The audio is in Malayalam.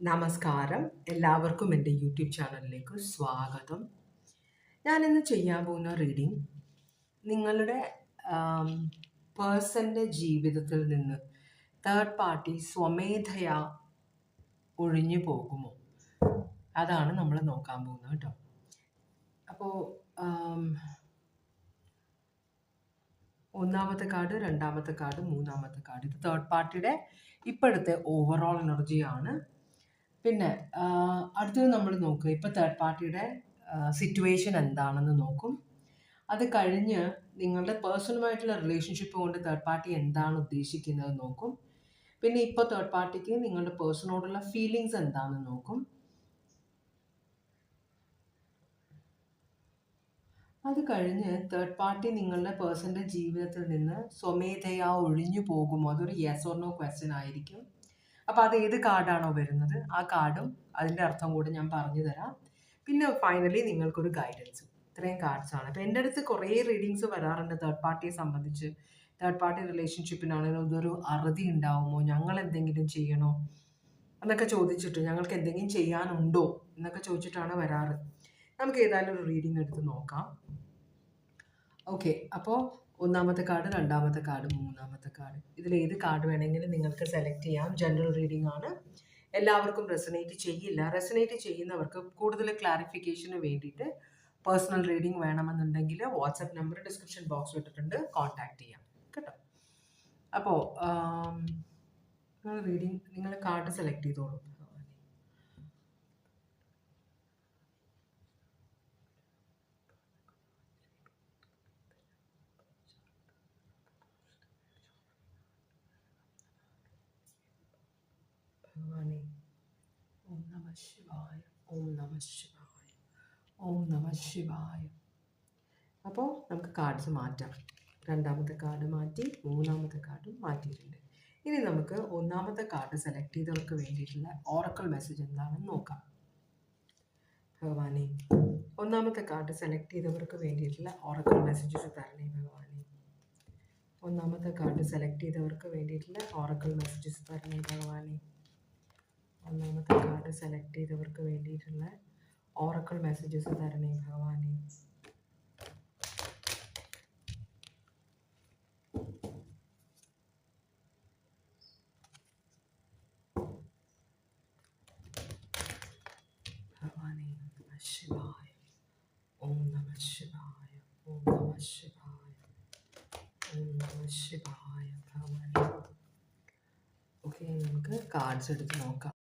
നമസ്കാരം. എല്ലാവർക്കും എന്റെ യൂട്യൂബ് ചാനലിലേക്ക് സ്വാഗതം. ഞാനിന്ന് ചെയ്യാൻ പോകുന്ന റീഡിംഗ് നിങ്ങളുടെ പേഴ്സന്റെ ജീവിതത്തിൽ നിന്ന് തേർഡ് പാർട്ടി സ്വമേധയാ ഒഴിഞ്ഞു പോകുമോ? അതാണ് നമ്മൾ നോക്കാൻ പോകുന്നത് കേട്ടോ. അപ്പോൾ ഒന്നാമത്തെ കാർഡ് രണ്ടാമത്തെ കാർഡ് മൂന്നാമത്തെ കാർഡ് ഇത് തേർഡ് പാർട്ടിയുടെ ഇപ്പോഴത്തെ ഓവറോൾ എനർജിയാണ് പിന്നെ അടുത്തത് നമ്മൾ നോക്കുക. ഇപ്പോൾ തേർഡ് പാർട്ടിയുടെ സിറ്റുവേഷൻ എന്താണെന്ന് നോക്കും. അത് കഴിഞ്ഞ് നിങ്ങളുടെ പേഴ്സണലുമായിട്ടുള്ള റിലേഷൻഷിപ്പ് കൊണ്ട് തേർഡ് പാർട്ടി എന്താണ് ഉദ്ദേശിക്കുന്നത് നോക്കും. പിന്നെ ഇപ്പോൾ തേർഡ് പാർട്ടിക്ക് നിങ്ങളുടെ പേഴ്സണോടുള്ള ഫീലിങ്സ് എന്താണെന്ന് നോക്കും. അത് കഴിഞ്ഞ് തേർഡ് പാർട്ടി നിങ്ങളുടെ പേഴ്സന്റെ ജീവിതത്തിൽ നിന്ന് സ്വമേധയാ ഒഴിഞ്ഞു പോകുമോ? അതൊരു യെസ് ഓർ നോ ക്വസ്റ്റ്യൻ ആയിരിക്കും. അപ്പോൾ അത് ഏത് കാർഡാണോ വരുന്നത്? ആ കാർഡും അതിന്റെ അർത്ഥം കൂടെ ഞാൻ പറഞ്ഞു തരാം. പിന്നെ ഫൈനലി നിങ്ങൾക്കൊരു ഗൈഡൻസ് ഇത്രയും കാർഡ്സ് ആണ്. അപ്പോൾ എന്റെ അടുത്ത് കുറേ റീഡിങ്സ് വരാറുണ്ട് തേർഡ് പാർട്ടിയെ സംബന്ധിച്ച്. തേർഡ് പാർട്ടി റിലേഷൻഷിപ്പിനാണെങ്കിലും ഇതൊരു അറുതി ഉണ്ടാവുമോ? ഞങ്ങൾ എന്തെങ്കിലും ചെയ്യണോ? എന്നൊക്കെ ചോദിച്ചിട്ട് ഞങ്ങൾക്ക് എന്തെങ്കിലും ചെയ്യാനുണ്ടോ? എന്നൊക്കെ ചോദിച്ചിട്ടാണ് വരാറ്. നമുക്ക് ഏതായാലും ഒരു റീഡിംഗ് എടുത്ത് നോക്കാം. ഓക്കെ അപ്പോൾ ഒന്നാമത്തെ കാർഡ് രണ്ടാമത്തെ കാർഡ് മൂന്നാമത്തെ കാർഡ് ഇതിൽ ഏത് കാർഡ് വേണമെങ്കിലും നിങ്ങൾക്ക് സെലക്ട് ചെയ്യാം. ജനറൽ റീഡിംഗ് ആണ്. എല്ലാവർക്കും റെസനേറ്റ് ചെയ്യില്ല. റെസനേറ്റ് ചെയ്യുന്നവർക്ക് കൂടുതൽ ക്ലാരിഫിക്കേഷന് വേണ്ടിയിട്ട് പേഴ്സണൽ റീഡിംഗ് വേണമെന്നുണ്ടെങ്കിൽ വാട്സപ്പ് നമ്പർ ഡിസ്ക്രിപ്ഷൻ ബോക്സിൽ ഇട്ടിട്ടുണ്ട്. കോൺടാക്ട് ചെയ്യാം. കേട്ടോ? അപ്പോൾ നിങ്ങൾ റീഡിംഗ് നിങ്ങൾ കാർഡ് സെലക്ട് ചെയ്തോളൂ ഭഗവാനെ ഓം നമ ഓം നമ ശിവായ ഓം നമ അപ്പോൾ നമുക്ക് കാർഡ്സ് മാറ്റാം. രണ്ടാമത്തെ കാർഡ് മാറ്റി മൂന്നാമത്തെ കാർഡും മാറ്റിയിട്ടുണ്ട്. ഇനി നമുക്ക് ഒന്നാമത്തെ കാർഡ് സെലക്ട് ചെയ്തവർക്ക് വേണ്ടിയിട്ടുള്ള ഓറക്കൽ മെസ്സേജ് എന്താണെന്ന് നോക്കാം. ഭഗവാനെ ഒന്നാമത്തെ കാർഡ് സെലക്ട് ചെയ്തവർക്ക് വേണ്ടിയിട്ടുള്ള ഓറക്കൽ മെസ്സേജസ് തരണേ ഭഗവാനെ. ഒന്നാമത്തെ കാർഡ് സെലക്ട് ചെയ്തവർക്ക് വേണ്ടിയിട്ടുള്ള ഓറക്കൽ മെസ്സേജസ് തരണേ ഭഗവാനെ. ഒന്നാമത്തെ കാർഡ് സെലക്ട് ചെയ്തവർക്ക് വേണ്ടിയിട്ടുള്ള ഓറക്കൾ മെസ്സേജസ് തരണേ ഭഗവാനെ. ഭഗവാനെ ശിവായ. ഓം നമ ശിവായ ഓം നമ ശിവായ ഓം നമ ശിവായ ഭഗവാനെ. ഓക്കെ നമുക്ക് കാർഡ്സ് എടുത്ത് നോക്കാം.